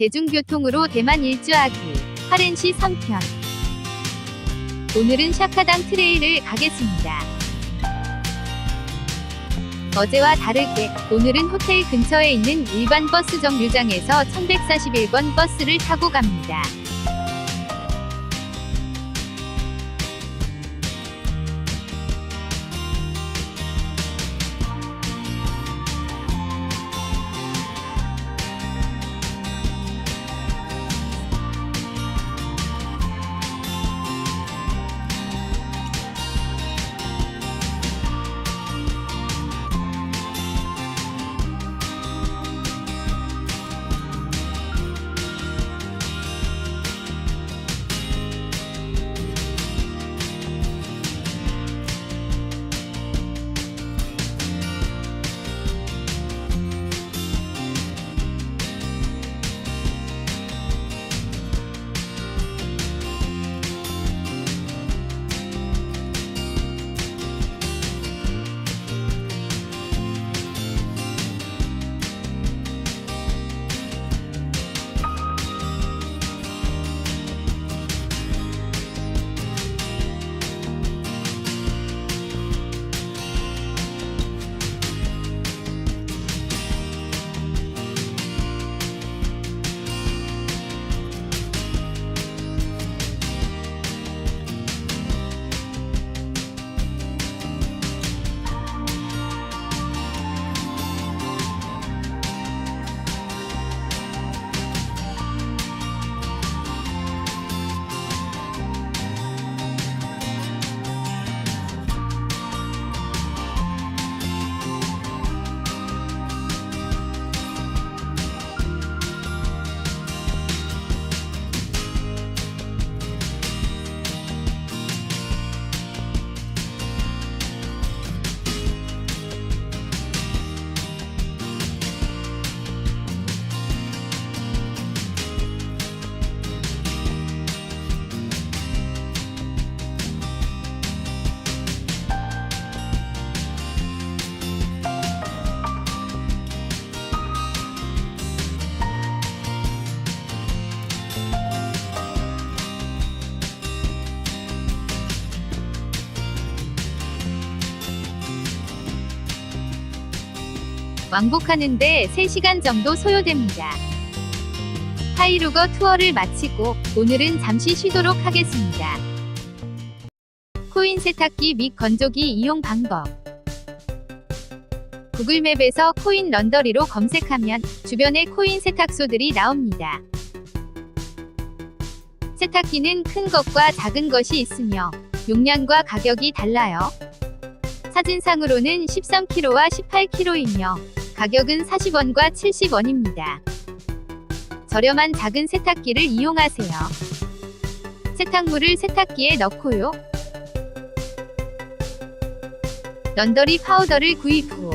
대중교통으로 대만 일주하기. 화렌시 3편. 오늘은 샤카당 트레일을 가겠습니다. 어제와 다르게 오늘은 호텔 근처에 있는 일반 버스 정류장에서 1141번 버스를 타고 갑니다. 왕복하는데 3시간 정도 소요됩니다. 하이루거 투어를 마치고 오늘은 잠시 쉬도록 하겠습니다. 코인 세탁기 및 건조기 이용 방법 구글맵에서 코인 런더리로 검색하면 주변에 코인 세탁소들이 나옵니다. 세탁기는 큰 것과 작은 것이 있으며 용량과 가격이 달라요. 사진상으로는 13kg와 18kg이며 가격은 40원과 70원입니다. 저렴한 작은 세탁기를 이용하세요. 세탁물을 세탁기에 넣고요. 런더리 파우더를 구입 후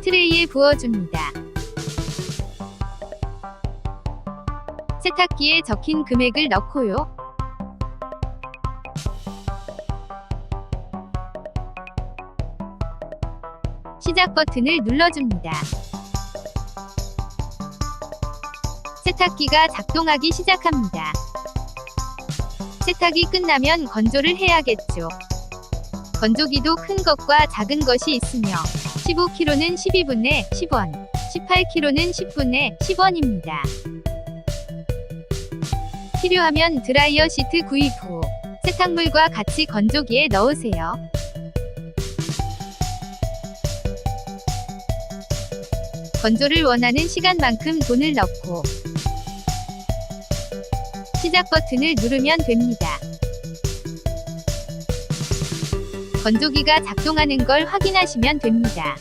트레이에 부어줍니다. 세탁기에 적힌 금액을 넣고요. 시작 버튼을 눌러줍니다. 세탁기가 작동하기 시작합니다. 세탁이 끝나면 건조를 해야겠죠. 건조기도 큰 것과 작은 것이 있으며 15kg는 12분에 10원, 18kg는 10분에 10원입니다. 필요하면 드라이어 시트 구입 후 세탁물과 같이 건조기에 넣으세요. 건조를 원하는 시간만큼 돈을 넣고 시작 버튼을 누르면 됩니다. 건조기가 작동하는 걸 확인하시면 됩니다.